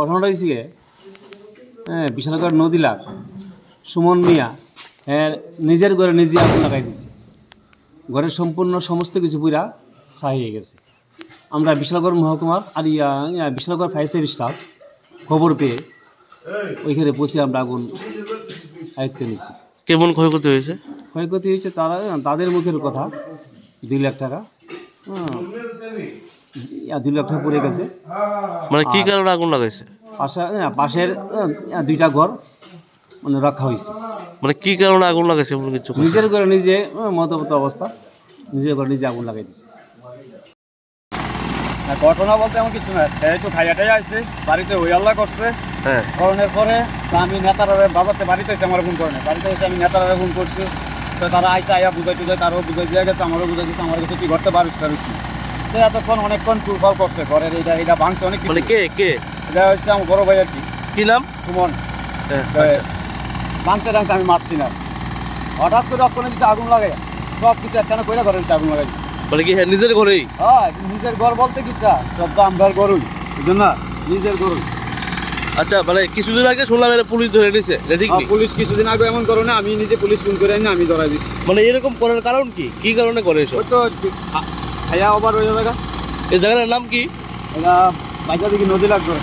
ঘটনাটা হয়েছে হ্যাঁ বিশালগড় নদী লাগ সুমন মিয়া হ্যাঁ নিজের ঘরে নিজে আগুন লাগাই দিছে। ঘরের সম্পূর্ণ সমস্ত কিছু পুরা ছাই হয়ে গেছে। আমরা বিশালগড় মহকুমার আর ইয়া ইয়া বিশালগড় ফায়ার সার্ভিস স্টাফ খবর পেয়ে ওইখানে পৌঁছে আমরা আগুন আয়ত্তে নিয়েছি কেমন ক্ষয়ক্ষতি হয়েছে? ক্ষয়ক্ষতি হয়েছে তারা তাদের মুখের কথা। দুই লাখ টাকা। হ্যাঁ। দুই লাখ টাকা পড়ে গেছে। মানে কি কারণে আগুন লাগাইছে? পাশে পাশের দুইটা ঘর মানে রক্ষা হয়েছে মানে কি কারণে আগুন লাগাইছে কিছু নিজের ঘরে নিজে মতবত অবস্থা নিজের ঘরে নিজে আগুন লাগাই দিচ্ছে ঘটনা বলতে এমন কিছু না একটু খাইয়াটাই আসছে বাড়িতে ওই আল্লাহ করছে। হ্যাঁ। করণের পরে আমি নেতারা বাবাতে বাড়িতে এসে আমার ফোন করে না বাড়িতে এসে আমি নেতারা ফোন করছি তো তারা আইসা আইয়া বুঝাই টুঝাই তারও বুঝাই দিয়ে গেছে আমারও বুঝাই দিচ্ছে আমার কাছে কি করতে পারিস পারিস না তো এতক্ষণ অনেকক্ষণ টুরফল করছে ঘরের এটা এটা ভাঙছে অনেক মানে কে কে? এটা হচ্ছে আমার বড় ভাই আর কি কি নাম? সুমন। হ্যাঁ, তো ভাঙতে টাঙতে আমি মারছি না। হঠাৎ করে অক্ষণে কিছু আগুন লাগাই সব কিছু একখানে করে ঘরের আগুন লাগাইছি। মানে কি হ্যাঁ নিজের ঘরেই? হ্যাঁ নিজের ঘর বলতে কিটা সব তো আমার গরুই বুঝলেন না? নিজের গরুই। আচ্ছা মানে কিছুদিন আগে শুনলাম এটা পুলিশ ধরে নিছে ঠিক পুলিশ কিছুদিন আগে এমন করে না আমি নিজে পুলিশ ফোন করে আনি আমি ধরাই দিছি। মানে এরকম করার কারণ কি? কি কারণে করে এসব? তো খাইয়া ওভার হয়ে যাবে এই জায়গাটার নাম কি? এটা বাইকা দিকে নদী লাগবে।